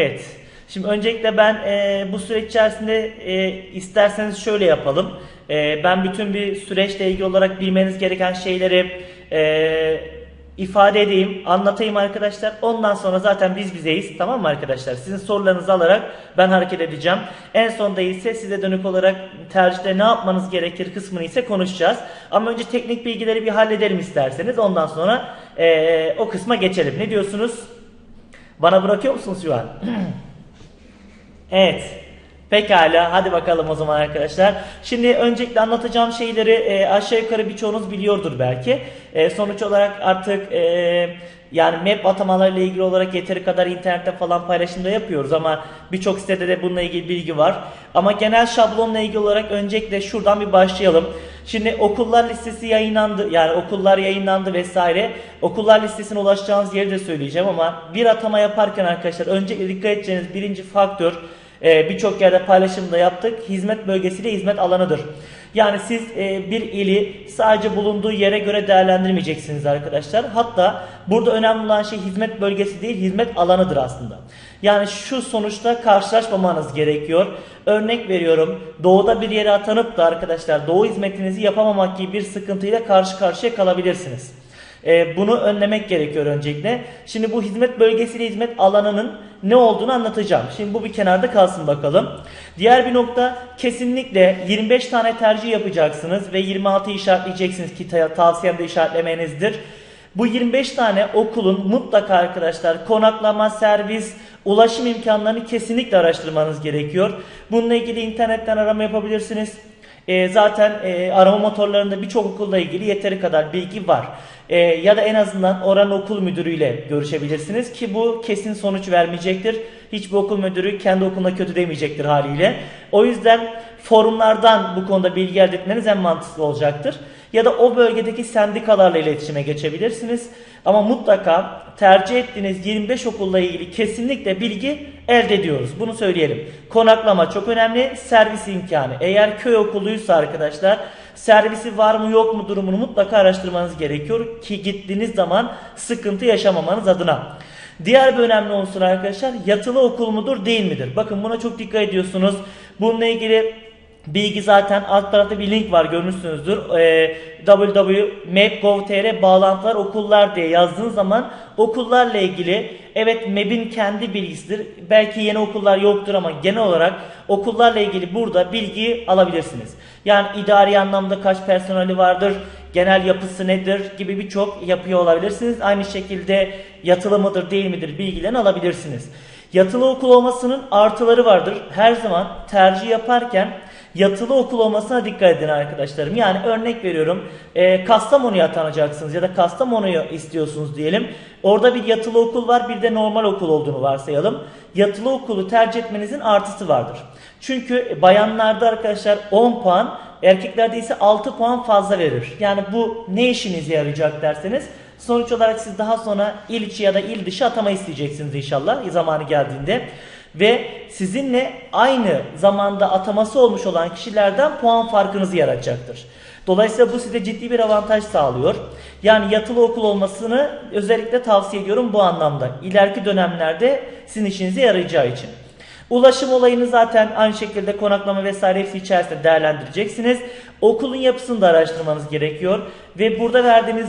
Evet. Şimdi öncelikle ben e, bu süreç içerisinde e, isterseniz şöyle yapalım. E, ben bütün bir süreçle ilgili olarak bilmeniz gereken şeyleri e, ifade edeyim, anlatayım arkadaşlar. Ondan sonra zaten biz bizeyiz. Tamam mı arkadaşlar? Sizin sorularınızı alarak ben hareket edeceğim. En sonda ise size dönük olarak tercihte ne yapmanız gerekir kısmını ise konuşacağız. Ama önce teknik bilgileri bir halledelim isterseniz. Ondan sonra e, o kısma geçelim. Ne diyorsunuz? Bana bırakıyor musunuz şu an? evet. Pekala hadi bakalım o zaman arkadaşlar. Şimdi öncelikle anlatacağım şeyleri e, aşağı yukarı birçoğunuz biliyordur belki. E, sonuç olarak artık e, yani map atamalarıyla ilgili olarak yeteri kadar internette falan paylaşımda yapıyoruz ama birçok sitede de bununla ilgili bilgi var. Ama genel şablonla ilgili olarak öncelikle şuradan bir başlayalım. Şimdi okullar listesi yayınlandı yani okullar yayınlandı vesaire. Okullar listesine ulaşacağınız yeri de söyleyeceğim ama bir atama yaparken arkadaşlar öncelikle dikkat edeceğiniz birinci faktör e, birçok yerde paylaşımda yaptık. Hizmet bölgesiyle hizmet alanıdır. Yani siz e, bir ili sadece bulunduğu yere göre değerlendirmeyeceksiniz arkadaşlar. Hatta burada önemli olan şey hizmet bölgesi değil, hizmet alanıdır aslında. Yani şu sonuçta karşılaşmamanız gerekiyor. Örnek veriyorum. Doğuda bir yere atanıp da arkadaşlar doğu hizmetinizi yapamamak gibi bir sıkıntıyla karşı karşıya kalabilirsiniz. E, bunu önlemek gerekiyor öncelikle. Şimdi bu hizmet bölgesiyle hizmet alanının ne olduğunu anlatacağım. Şimdi bu bir kenarda kalsın bakalım. Diğer bir nokta kesinlikle 25 tane tercih yapacaksınız ve 26 işaretleyeceksiniz ki ta- tavsiyem de işaretlemenizdir. Bu 25 tane okulun mutlaka arkadaşlar konaklama, servis, ulaşım imkanlarını kesinlikle araştırmanız gerekiyor. Bununla ilgili internetten arama yapabilirsiniz. E, zaten e, arama motorlarında birçok okulla ilgili yeteri kadar bilgi var. E, ya da en azından oranın okul müdürüyle görüşebilirsiniz ki bu kesin sonuç vermeyecektir. Hiçbir okul müdürü kendi okuluna kötü demeyecektir haliyle. O yüzden forumlardan bu konuda bilgi elde etmeniz en mantıklı olacaktır. Ya da o bölgedeki sendikalarla iletişime geçebilirsiniz. Ama mutlaka tercih ettiğiniz 25 okulla ilgili kesinlikle bilgi elde ediyoruz. Bunu söyleyelim. Konaklama çok önemli. Servis imkanı. Eğer köy okuluysa arkadaşlar servisi var mı yok mu durumunu mutlaka araştırmanız gerekiyor ki gittiğiniz zaman sıkıntı yaşamamanız adına. Diğer bir önemli unsur arkadaşlar yatılı okul mudur değil midir? Bakın buna çok dikkat ediyorsunuz. Bununla ilgili bilgi zaten alt tarafta bir link var görmüşsünüzdür. Ee, www.map.gov.tr bağlantılar okullar diye yazdığınız zaman okullarla ilgili evet MEB'in kendi bilgisidir. Belki yeni okullar yoktur ama genel olarak okullarla ilgili burada bilgi alabilirsiniz. Yani idari anlamda kaç personeli vardır, genel yapısı nedir gibi birçok yapıyor olabilirsiniz. Aynı şekilde yatılı mıdır değil midir bilgilerini alabilirsiniz. Yatılı okul olmasının artıları vardır. Her zaman tercih yaparken yatılı okul olmasına dikkat edin arkadaşlarım. Yani örnek veriyorum e, Kastamonu'ya atanacaksınız ya da Kastamonu'yu istiyorsunuz diyelim. Orada bir yatılı okul var bir de normal okul olduğunu varsayalım. Yatılı okulu tercih etmenizin artısı vardır. Çünkü bayanlarda arkadaşlar 10 puan erkeklerde ise 6 puan fazla verir. Yani bu ne işinize yarayacak derseniz sonuç olarak siz daha sonra il içi ya da il dışı atama isteyeceksiniz inşallah zamanı geldiğinde ve sizinle aynı zamanda ataması olmuş olan kişilerden puan farkınızı yaratacaktır. Dolayısıyla bu size ciddi bir avantaj sağlıyor. Yani yatılı okul olmasını özellikle tavsiye ediyorum bu anlamda. İleriki dönemlerde sizin işinize yarayacağı için. Ulaşım olayını zaten aynı şekilde konaklama vesaire hepsi içerisinde değerlendireceksiniz. Okulun yapısını da araştırmanız gerekiyor. Ve burada verdiğimiz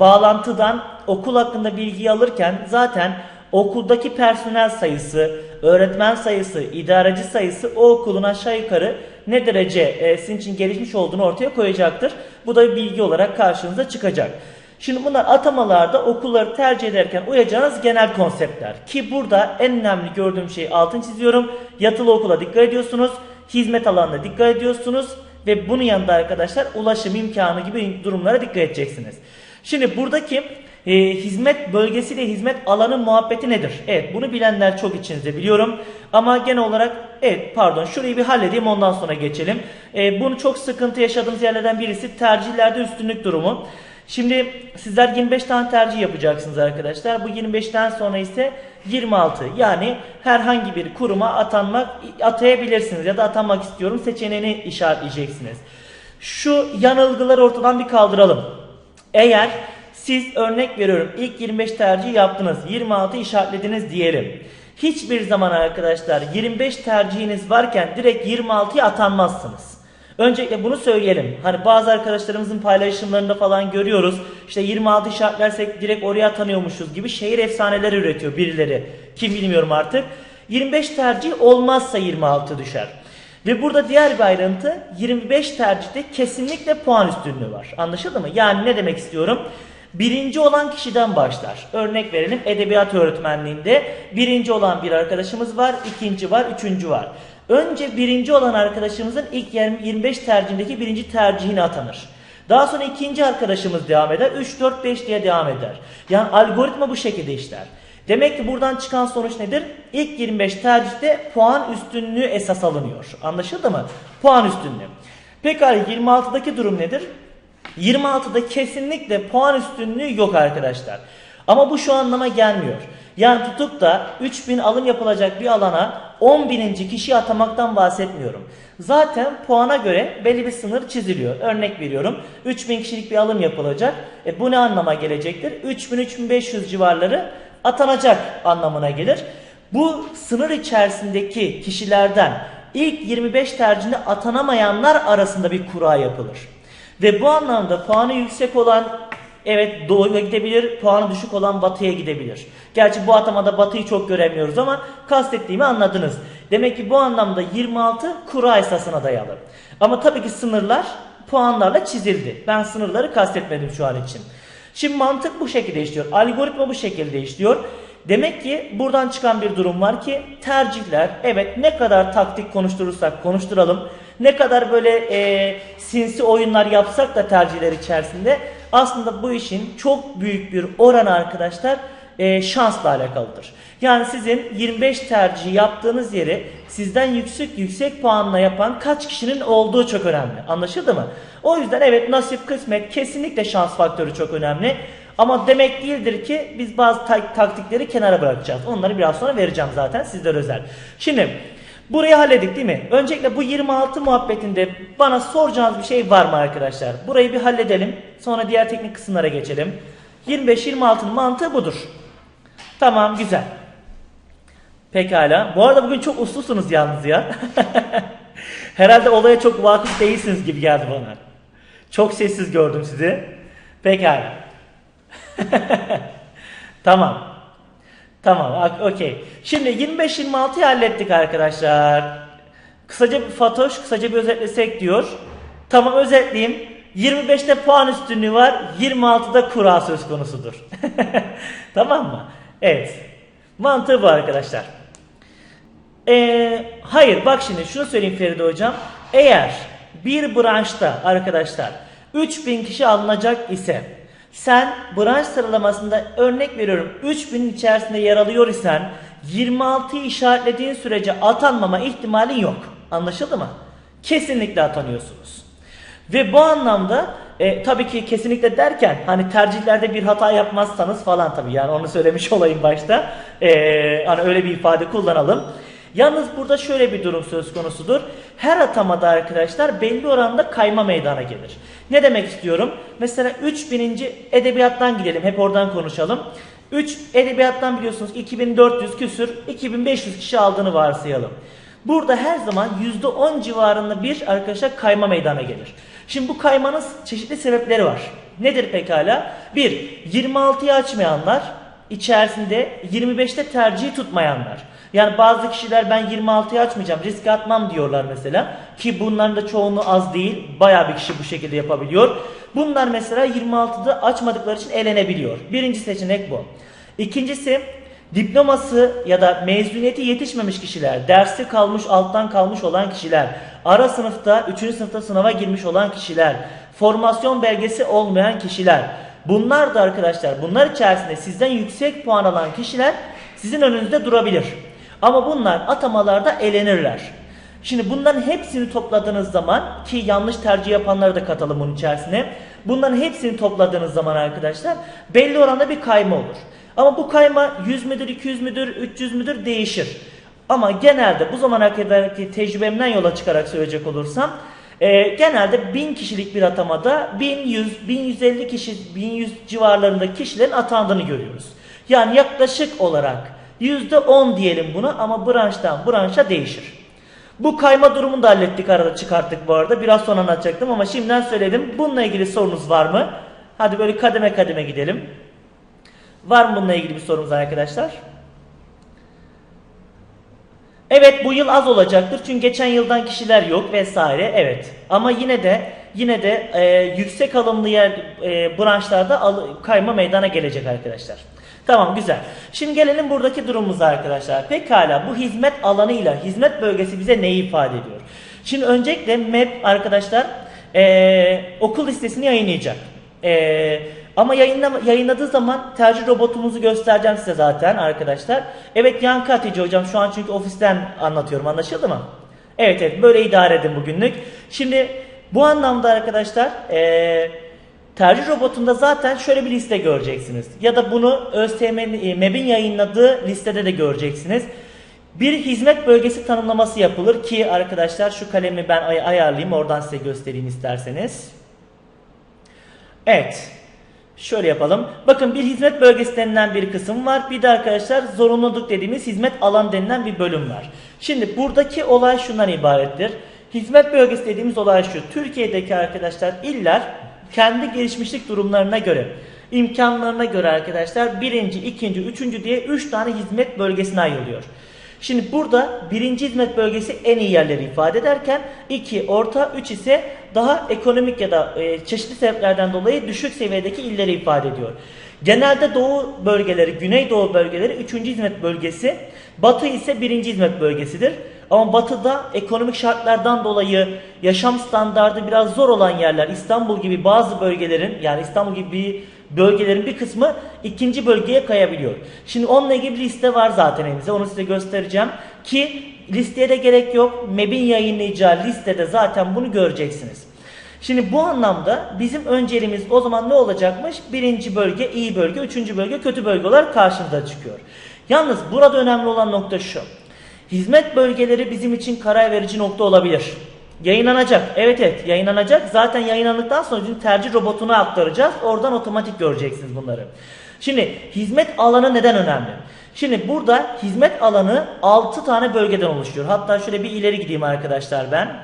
bağlantıdan okul hakkında bilgiyi alırken zaten okuldaki personel sayısı, öğretmen sayısı, idareci sayısı o okulun aşağı yukarı ne derece e, sizin için gelişmiş olduğunu ortaya koyacaktır. Bu da bir bilgi olarak karşınıza çıkacak. Şimdi bunlar atamalarda okulları tercih ederken uyacağınız genel konseptler. Ki burada en önemli gördüğüm şey altın çiziyorum. Yatılı okula dikkat ediyorsunuz. Hizmet alanına dikkat ediyorsunuz. Ve bunun yanında arkadaşlar ulaşım imkanı gibi durumlara dikkat edeceksiniz. Şimdi buradaki e, hizmet bölgesiyle hizmet alanı muhabbeti nedir? Evet bunu bilenler çok içinizde biliyorum. Ama genel olarak evet pardon şurayı bir halledeyim ondan sonra geçelim. E, bunu çok sıkıntı yaşadığımız yerlerden birisi tercihlerde üstünlük durumu. Şimdi sizler 25 tane tercih yapacaksınız arkadaşlar. Bu 25'ten sonra ise 26. Yani herhangi bir kuruma atanmak atayabilirsiniz ya da atanmak istiyorum seçeneğini işaretleyeceksiniz. Şu yanılgıları ortadan bir kaldıralım. Eğer siz örnek veriyorum ilk 25 tercih yaptınız 26 işaretlediniz diyelim. hiçbir zaman arkadaşlar 25 tercihiniz varken direkt 26'ya atanmazsınız. Öncelikle bunu söyleyelim. Hani bazı arkadaşlarımızın paylaşımlarında falan görüyoruz. İşte 26 işaretlersek direkt oraya atanıyormuşuz gibi şehir efsaneleri üretiyor birileri. Kim bilmiyorum artık. 25 tercih olmazsa 26 düşer. Ve burada diğer bir ayrıntı 25 tercihte kesinlikle puan üstünlüğü var. Anlaşıldı mı? Yani ne demek istiyorum? Birinci olan kişiden başlar. Örnek verelim edebiyat öğretmenliğinde birinci olan bir arkadaşımız var, ikinci var, üçüncü var. Önce birinci olan arkadaşımızın ilk 25 tercihindeki birinci tercihine atanır. Daha sonra ikinci arkadaşımız devam eder. 3, 4, 5 diye devam eder. Yani algoritma bu şekilde işler. Demek ki buradan çıkan sonuç nedir? İlk 25 tercihte puan üstünlüğü esas alınıyor. Anlaşıldı mı? Puan üstünlüğü. Pekala 26'daki durum nedir? 26'da kesinlikle puan üstünlüğü yok arkadaşlar. Ama bu şu anlama gelmiyor. Yani tutup da 3000 alım yapılacak bir alana 10.000. kişi atamaktan bahsetmiyorum. Zaten puana göre belli bir sınır çiziliyor. Örnek veriyorum 3000 kişilik bir alım yapılacak. E bu ne anlama gelecektir? 3000-3500 civarları atanacak anlamına gelir. Bu sınır içerisindeki kişilerden ilk 25 tercihinde atanamayanlar arasında bir kura yapılır. Ve bu anlamda puanı yüksek olan evet doğuya gidebilir, puanı düşük olan batıya gidebilir. Gerçi bu atamada batıyı çok göremiyoruz ama kastettiğimi anladınız. Demek ki bu anlamda 26 kura esasına dayalı. Ama tabii ki sınırlar puanlarla çizildi. Ben sınırları kastetmedim şu an için. Şimdi mantık bu şekilde işliyor. Algoritma bu şekilde işliyor. Demek ki buradan çıkan bir durum var ki tercihler evet ne kadar taktik konuşturursak konuşturalım ne kadar böyle e, sinsi oyunlar yapsak da tercihler içerisinde aslında bu işin çok büyük bir oranı arkadaşlar e, şansla alakalıdır. Yani sizin 25 tercih yaptığınız yeri sizden yüksek yüksek puanla yapan kaç kişinin olduğu çok önemli. Anlaşıldı mı? O yüzden evet nasip kısmet kesinlikle şans faktörü çok önemli. Ama demek değildir ki biz bazı ta- taktikleri kenara bırakacağız. Onları biraz sonra vereceğim zaten sizlere özel. Şimdi burayı halledik değil mi? Öncelikle bu 26 muhabbetinde bana soracağınız bir şey var mı arkadaşlar? Burayı bir halledelim. Sonra diğer teknik kısımlara geçelim. 25-26'nın mantığı budur. Tamam güzel. Pekala. Bu arada bugün çok uslusunuz yalnız ya. Herhalde olaya çok vakıf değilsiniz gibi geldi bana. Çok sessiz gördüm sizi. Pekala. tamam. Tamam, okey. Şimdi 25-26'yı hallettik arkadaşlar. Kısaca bir Fatoş, kısaca bir özetlesek diyor. Tamam özetleyeyim. 25'te puan üstünlüğü var, 26'da kura söz konusudur. tamam mı? Evet. Mantığı bu arkadaşlar. Ee, hayır bak şimdi şunu söyleyeyim Feride hocam. Eğer bir branşta arkadaşlar 3000 kişi alınacak ise sen branş sıralamasında örnek veriyorum 3000'in içerisinde yer alıyor isen 26'yı işaretlediğin sürece atanmama ihtimalin yok. Anlaşıldı mı? Kesinlikle atanıyorsunuz. Ve bu anlamda e, tabii ki kesinlikle derken hani tercihlerde bir hata yapmazsanız falan tabii yani onu söylemiş olayım başta. E, hani öyle bir ifade kullanalım. Yalnız burada şöyle bir durum söz konusudur. Her atamada arkadaşlar belli oranda kayma meydana gelir. Ne demek istiyorum? Mesela 3000. edebiyattan gidelim. Hep oradan konuşalım. 3 edebiyattan biliyorsunuz 2400 küsür 2500 kişi aldığını varsayalım. Burada her zaman %10 civarında bir arkadaşa kayma meydana gelir. Şimdi bu kaymanın çeşitli sebepleri var. Nedir pekala? 1. 26'yı açmayanlar, içerisinde 25'te tercihi tutmayanlar. Yani bazı kişiler ben 26'yı açmayacağım, risk atmam diyorlar mesela. Ki bunların da çoğunluğu az değil, baya bir kişi bu şekilde yapabiliyor. Bunlar mesela 26'da açmadıkları için elenebiliyor. Birinci seçenek bu. İkincisi diploması ya da mezuniyeti yetişmemiş kişiler, dersi kalmış, alttan kalmış olan kişiler, ara sınıfta, 3. sınıfta sınava girmiş olan kişiler, formasyon belgesi olmayan kişiler. Bunlar da arkadaşlar, bunlar içerisinde sizden yüksek puan alan kişiler sizin önünüzde durabilir. Ama bunlar atamalarda elenirler. Şimdi bunların hepsini topladığınız zaman ki yanlış tercih yapanları da katalım bunun içerisine. Bunların hepsini topladığınız zaman arkadaşlar belli oranda bir kayma olur. Ama bu kayma 100 müdür, 200 müdür, 300 müdür değişir. Ama genelde bu zamana kadarki tecrübemden yola çıkarak söyleyecek olursam e, genelde 1000 kişilik bir atamada 1100, 1150 kişi, 1100 civarlarında kişilerin atandığını görüyoruz. Yani yaklaşık olarak %10 diyelim buna ama branştan branşa değişir. Bu kayma durumunu da hallettik arada çıkarttık bu arada. Biraz sonra anlatacaktım ama şimdiden söyledim. Bununla ilgili sorunuz var mı? Hadi böyle kademe kademe gidelim. Var mı bununla ilgili bir sorunuz arkadaşlar? Evet bu yıl az olacaktır çünkü geçen yıldan kişiler yok vesaire evet ama yine de yine de e, yüksek alımlı yer e, branşlarda al- kayma meydana gelecek arkadaşlar. Tamam güzel. Şimdi gelelim buradaki durumumuza arkadaşlar. Pekala bu hizmet alanıyla hizmet bölgesi bize neyi ifade ediyor? Şimdi öncelikle MEP arkadaşlar e, okul listesini yayınlayacak. E, ama yayınlama, yayınladığı zaman tercih robotumuzu göstereceğim size zaten arkadaşlar. Evet Yankı Hatice hocam şu an çünkü ofisten anlatıyorum anlaşıldı mı? Evet evet böyle idare edin bugünlük. Şimdi bu anlamda arkadaşlar eee tercih robotunda zaten şöyle bir liste göreceksiniz. Ya da bunu ÖSYM'nin e, MEB'in yayınladığı listede de göreceksiniz. Bir hizmet bölgesi tanımlaması yapılır ki arkadaşlar şu kalemi ben ay- ayarlayayım oradan size göstereyim isterseniz. Evet. Şöyle yapalım. Bakın bir hizmet bölgesi denilen bir kısım var. Bir de arkadaşlar zorunluluk dediğimiz hizmet alan denilen bir bölüm var. Şimdi buradaki olay şundan ibarettir. Hizmet bölgesi dediğimiz olay şu. Türkiye'deki arkadaşlar iller kendi gelişmişlik durumlarına göre imkanlarına göre arkadaşlar birinci, ikinci, üçüncü diye üç tane hizmet bölgesine ayrılıyor. Şimdi burada birinci hizmet bölgesi en iyi yerleri ifade ederken iki orta, üç ise daha ekonomik ya da e, çeşitli sebeplerden dolayı düşük seviyedeki illeri ifade ediyor. Genelde doğu bölgeleri, güneydoğu bölgeleri üçüncü hizmet bölgesi, batı ise birinci hizmet bölgesidir. Ama batıda ekonomik şartlardan dolayı yaşam standardı biraz zor olan yerler, İstanbul gibi bazı bölgelerin yani İstanbul gibi bölgelerin bir kısmı ikinci bölgeye kayabiliyor. Şimdi onunla ilgili bir liste var zaten elimizde. Onu size göstereceğim. Ki listeye de gerek yok. MEB'in yayınlayacağı listede zaten bunu göreceksiniz. Şimdi bu anlamda bizim önceliğimiz o zaman ne olacakmış? Birinci bölge iyi bölge, üçüncü bölge kötü bölge olarak karşımıza çıkıyor. Yalnız burada önemli olan nokta şu. Hizmet bölgeleri bizim için karar verici nokta olabilir. Yayınlanacak. Evet evet yayınlanacak. Zaten yayınlandıktan sonra bizim tercih robotuna aktaracağız. Oradan otomatik göreceksiniz bunları. Şimdi hizmet alanı neden önemli? Şimdi burada hizmet alanı 6 tane bölgeden oluşuyor. Hatta şöyle bir ileri gideyim arkadaşlar ben.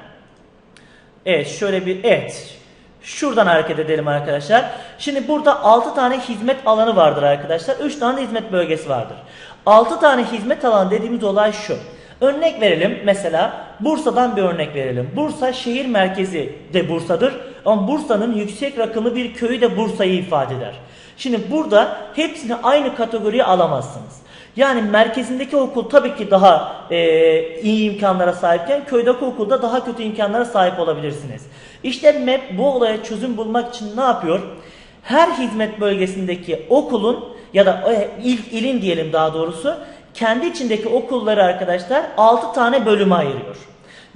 Evet şöyle bir evet. Şuradan hareket edelim arkadaşlar. Şimdi burada 6 tane hizmet alanı vardır arkadaşlar. 3 tane de hizmet bölgesi vardır. 6 tane hizmet alanı dediğimiz olay şu. Örnek verelim mesela Bursa'dan bir örnek verelim. Bursa şehir merkezi de Bursa'dır ama Bursa'nın yüksek rakımlı bir köyü de Bursa'yı ifade eder. Şimdi burada hepsini aynı kategoriye alamazsınız. Yani merkezindeki okul tabii ki daha e, iyi imkanlara sahipken köydeki okulda daha kötü imkanlara sahip olabilirsiniz. İşte MEP bu olaya çözüm bulmak için ne yapıyor? Her hizmet bölgesindeki okulun ya da e, il, ilin diyelim daha doğrusu kendi içindeki okulları arkadaşlar 6 tane bölüme ayırıyor.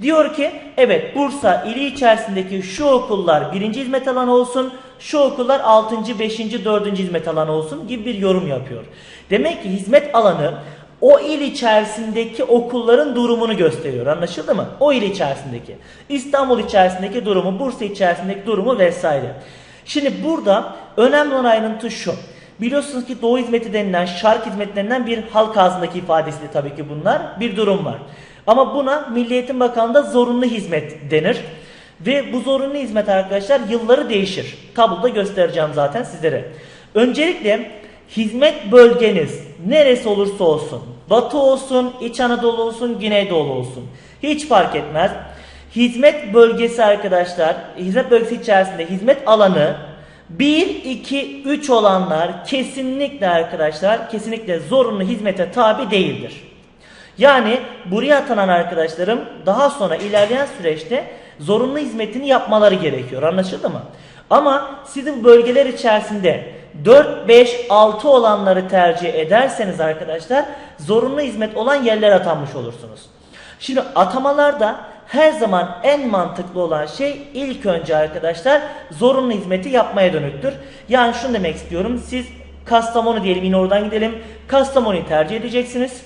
Diyor ki evet Bursa ili içerisindeki şu okullar birinci hizmet alanı olsun, şu okullar 6. 5. 4. hizmet alanı olsun gibi bir yorum yapıyor. Demek ki hizmet alanı o il içerisindeki okulların durumunu gösteriyor. Anlaşıldı mı? O il içerisindeki. İstanbul içerisindeki durumu, Bursa içerisindeki durumu vesaire. Şimdi burada önemli olan ayrıntı şu. Biliyorsunuz ki Doğu hizmeti denilen, şark hizmeti denilen bir halk ağzındaki ifadesi de tabii ki bunlar. Bir durum var. Ama buna Milli Eğitim Bakanlığı'nda zorunlu hizmet denir. Ve bu zorunlu hizmet arkadaşlar yılları değişir. Tabloda göstereceğim zaten sizlere. Öncelikle hizmet bölgeniz neresi olursa olsun, Batı olsun, İç Anadolu olsun, Güneydoğu olsun. Hiç fark etmez. Hizmet bölgesi arkadaşlar, hizmet bölgesi içerisinde hizmet alanı 1, 2, 3 olanlar kesinlikle arkadaşlar kesinlikle zorunlu hizmete tabi değildir. Yani buraya atanan arkadaşlarım daha sonra ilerleyen süreçte zorunlu hizmetini yapmaları gerekiyor. Anlaşıldı mı? Ama siz bu bölgeler içerisinde 4, 5, 6 olanları tercih ederseniz arkadaşlar zorunlu hizmet olan yerlere atanmış olursunuz. Şimdi atamalarda her zaman en mantıklı olan şey ilk önce arkadaşlar zorunlu hizmeti yapmaya dönüktür. Yani şunu demek istiyorum. Siz Kastamonu diyelim yine oradan gidelim. Kastamonu'yu tercih edeceksiniz.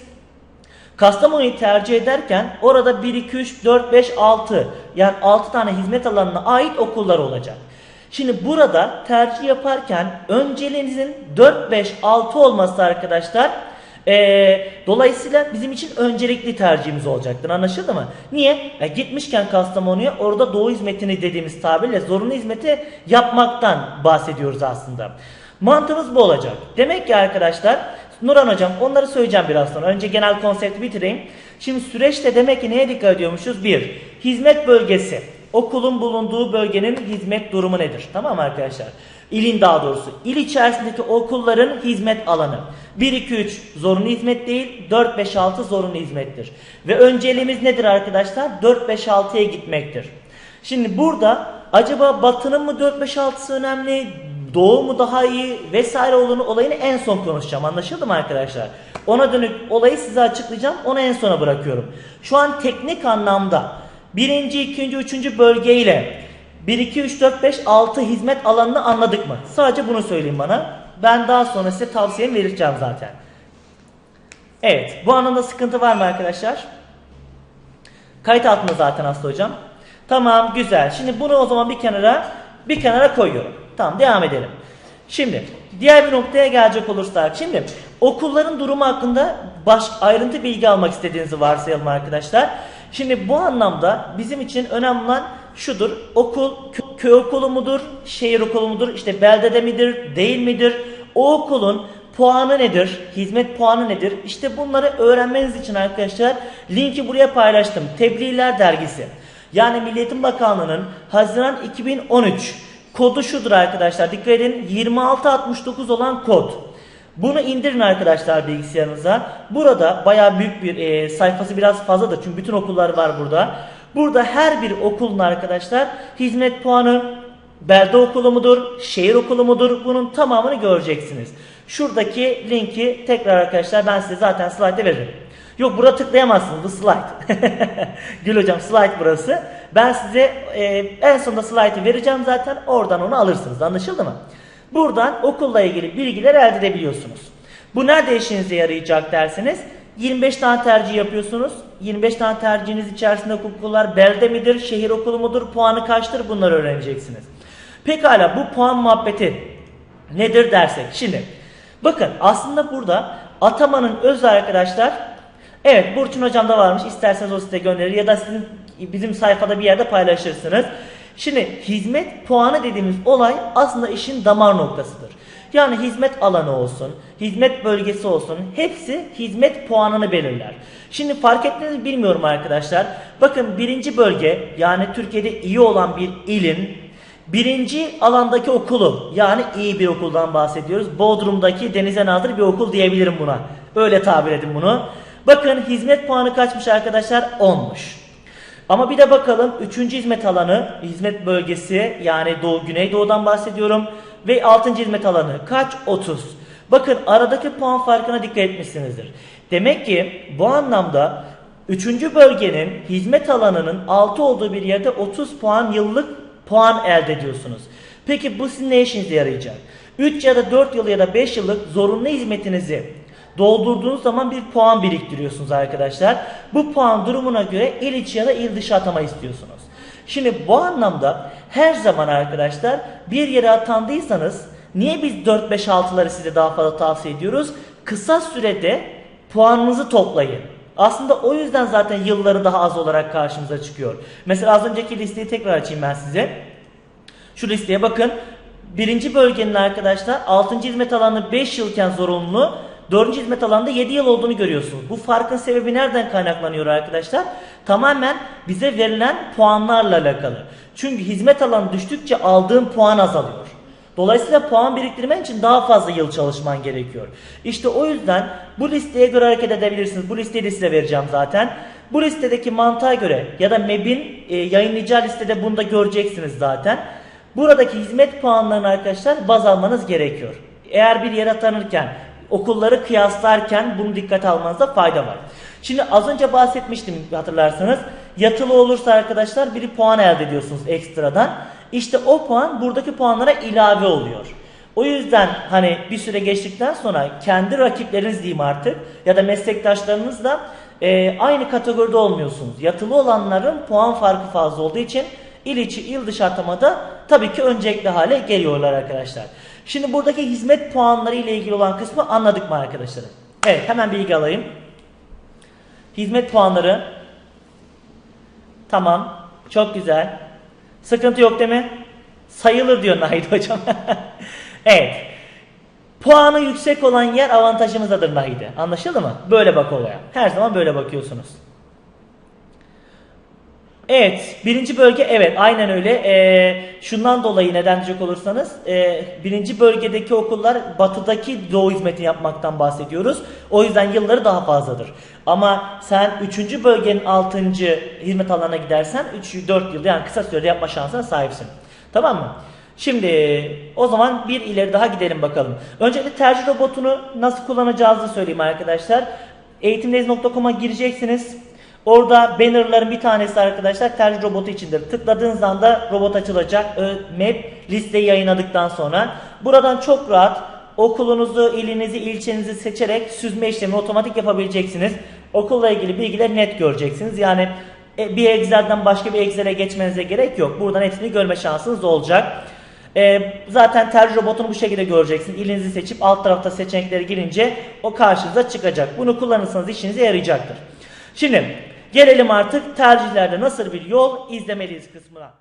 Kastamonu'yu tercih ederken orada 1, 2, 3, 4, 5, 6 yani 6 tane hizmet alanına ait okullar olacak. Şimdi burada tercih yaparken önceliğinizin 4, 5, 6 olması arkadaşlar Ee, dolayısıyla bizim için öncelikli tercihimiz olacaktır. Anlaşıldı mı? Niye? E, gitmişken Kastamonu'ya orada doğu hizmetini dediğimiz tabirle zorunlu hizmeti yapmaktan bahsediyoruz aslında. Mantığımız bu olacak. Demek ki arkadaşlar Nuran hocam onları söyleyeceğim biraz sonra. Önce genel konsepti bitireyim. Şimdi süreçte demek ki neye dikkat ediyormuşuz? Bir, hizmet bölgesi. Okulun bulunduğu bölgenin hizmet durumu nedir? Tamam arkadaşlar? İlin daha doğrusu. İl içerisindeki okulların hizmet alanı. 1, 2, 3 zorunlu hizmet değil, 4, 5, 6 zorunlu hizmettir. Ve önceliğimiz nedir arkadaşlar? 4, 5, 6'ya gitmektir. Şimdi burada acaba batının mı 4, 5, 6'sı önemli, doğu mu daha iyi vesaire olduğunu olayını en son konuşacağım. Anlaşıldı mı arkadaşlar? Ona dönük olayı size açıklayacağım. Onu en sona bırakıyorum. Şu an teknik anlamda birinci, ikinci, üçüncü bölgeyle 1, 2, 3, 4, 5, 6 hizmet alanını anladık mı? Sadece bunu söyleyin bana. Ben daha sonra size tavsiyemi vereceğim zaten. Evet. Bu anlamda sıkıntı var mı arkadaşlar? Kayıt altında zaten Aslı hocam. Tamam güzel. Şimdi bunu o zaman bir kenara bir kenara koyuyorum. Tamam devam edelim. Şimdi diğer bir noktaya gelecek olursak şimdi okulların durumu hakkında baş ayrıntı bilgi almak istediğinizi varsayalım arkadaşlar. Şimdi bu anlamda bizim için önemli olan şudur. Okul kö- köy okulu mudur? Şehir okulu mudur? İşte beldede midir? Değil midir? O okulun puanı nedir? Hizmet puanı nedir? İşte bunları öğrenmeniz için arkadaşlar linki buraya paylaştım. Tebliğler dergisi. Yani Milli Eğitim Bakanlığı'nın Haziran 2013 kodu şudur arkadaşlar. Dikkat edin 2669 olan kod. Bunu indirin arkadaşlar bilgisayarınıza. Burada bayağı büyük bir e, sayfası biraz fazladır. Çünkü bütün okullar var burada. Burada her bir okulun arkadaşlar hizmet puanı, belde okulu mudur, şehir okulu mudur bunun tamamını göreceksiniz. Şuradaki linki tekrar arkadaşlar ben size zaten slide'de veririm. Yok burada tıklayamazsınız bu slide. Gül hocam slide burası. Ben size e, en sonunda slide'ı vereceğim zaten oradan onu alırsınız anlaşıldı mı? Buradan okulla ilgili bilgiler elde edebiliyorsunuz. Bu nerede işinize yarayacak derseniz 25 tane tercih yapıyorsunuz. 25 tane tercihiniz içerisinde okullar belde midir, şehir okulu mudur, puanı kaçtır bunları öğreneceksiniz. Pekala bu puan muhabbeti nedir dersek. Şimdi bakın aslında burada atamanın özü arkadaşlar Evet Burçin hocam da varmış. İsterseniz o site gönderir ya da sizin bizim sayfada bir yerde paylaşırsınız. Şimdi hizmet puanı dediğimiz olay aslında işin damar noktasıdır. Yani hizmet alanı olsun, hizmet bölgesi olsun hepsi hizmet puanını belirler. Şimdi fark ettiniz mi bilmiyorum arkadaşlar. Bakın birinci bölge yani Türkiye'de iyi olan bir ilin birinci alandaki okulu yani iyi bir okuldan bahsediyoruz. Bodrum'daki denize nazır bir okul diyebilirim buna. Öyle tabir edin bunu. Bakın hizmet puanı kaçmış arkadaşlar? 10'muş. Ama bir de bakalım 3. hizmet alanı, hizmet bölgesi yani Doğu Güneydoğu'dan bahsediyorum ve 6. hizmet alanı kaç? 30. Bakın aradaki puan farkına dikkat etmişsinizdir. Demek ki bu anlamda 3. bölgenin hizmet alanının 6 olduğu bir yerde 30 puan yıllık puan elde ediyorsunuz. Peki bu sizin ne işinize yarayacak? 3 ya da 4 yıl ya da 5 yıllık zorunlu hizmetinizi doldurduğunuz zaman bir puan biriktiriyorsunuz arkadaşlar. Bu puan durumuna göre il içi ya da il dışı atama istiyorsunuz. Şimdi bu anlamda her zaman arkadaşlar bir yere atandıysanız niye biz 4-5-6'ları size daha fazla tavsiye ediyoruz? Kısa sürede puanınızı toplayın. Aslında o yüzden zaten yılları daha az olarak karşımıza çıkıyor. Mesela az önceki listeyi tekrar açayım ben size. Şu listeye bakın. Birinci bölgenin arkadaşlar 6. hizmet alanı 5 yılken zorunlu. 4. hizmet alanında 7 yıl olduğunu görüyorsunuz. Bu farkın sebebi nereden kaynaklanıyor arkadaşlar? Tamamen bize verilen puanlarla alakalı. Çünkü hizmet alanı düştükçe aldığın puan azalıyor. Dolayısıyla puan biriktirmen için daha fazla yıl çalışman gerekiyor. İşte o yüzden bu listeye göre hareket edebilirsiniz. Bu listeyi de size vereceğim zaten. Bu listedeki mantığa göre ya da MEB'in e, yayınlayacağı listede bunu da göreceksiniz zaten. Buradaki hizmet puanlarını arkadaşlar baz almanız gerekiyor. Eğer bir yere atanırken okulları kıyaslarken bunu dikkate almanızda fayda var. Şimdi az önce bahsetmiştim hatırlarsanız. Yatılı olursa arkadaşlar bir puan elde ediyorsunuz ekstradan. İşte o puan buradaki puanlara ilave oluyor. O yüzden hani bir süre geçtikten sonra kendi rakipleriniz diyeyim artık ya da meslektaşlarınızla e, aynı kategoride olmuyorsunuz. Yatılı olanların puan farkı fazla olduğu için il içi il dışı atamada tabii ki öncelikli hale geliyorlar arkadaşlar. Şimdi buradaki hizmet puanları ile ilgili olan kısmı anladık mı arkadaşlarım? Evet hemen bilgi alayım. Hizmet puanları. Tamam. Çok güzel. Sıkıntı yok değil mi? Sayılır diyor Nahit hocam. evet. Puanı yüksek olan yer avantajımızdadır Nahide. Anlaşıldı mı? Böyle bak olaya. Her zaman böyle bakıyorsunuz. Evet, birinci bölge evet aynen öyle. Ee, şundan dolayı neden diyecek olursanız e, birinci bölgedeki okullar batıdaki doğu hizmeti yapmaktan bahsediyoruz. O yüzden yılları daha fazladır. Ama sen üçüncü bölgenin altıncı hizmet alanına gidersen 3-4 yıl yani kısa sürede yapma şansına sahipsin. Tamam mı? Şimdi o zaman bir ileri daha gidelim bakalım. Öncelikle tercih robotunu nasıl kullanacağınızı söyleyeyim arkadaşlar. Eğitimdeyiz.com'a gireceksiniz. Orada bannerların bir tanesi arkadaşlar tercih robotu içindir. Tıkladığınız anda robot açılacak. Map listeyi yayınladıktan sonra. Buradan çok rahat okulunuzu, ilinizi, ilçenizi seçerek süzme işlemini otomatik yapabileceksiniz. Okulla ilgili bilgileri net göreceksiniz. Yani e, bir Excel'den başka bir Excel'e geçmenize gerek yok. Buradan hepsini görme şansınız olacak. Ee, zaten tercih robotunu bu şekilde göreceksiniz. İlinizi seçip alt tarafta seçenekleri girince o karşınıza çıkacak. Bunu kullanırsanız işinize yarayacaktır. Şimdi gelelim artık tercihlerde nasıl bir yol izlemeliyiz kısmına.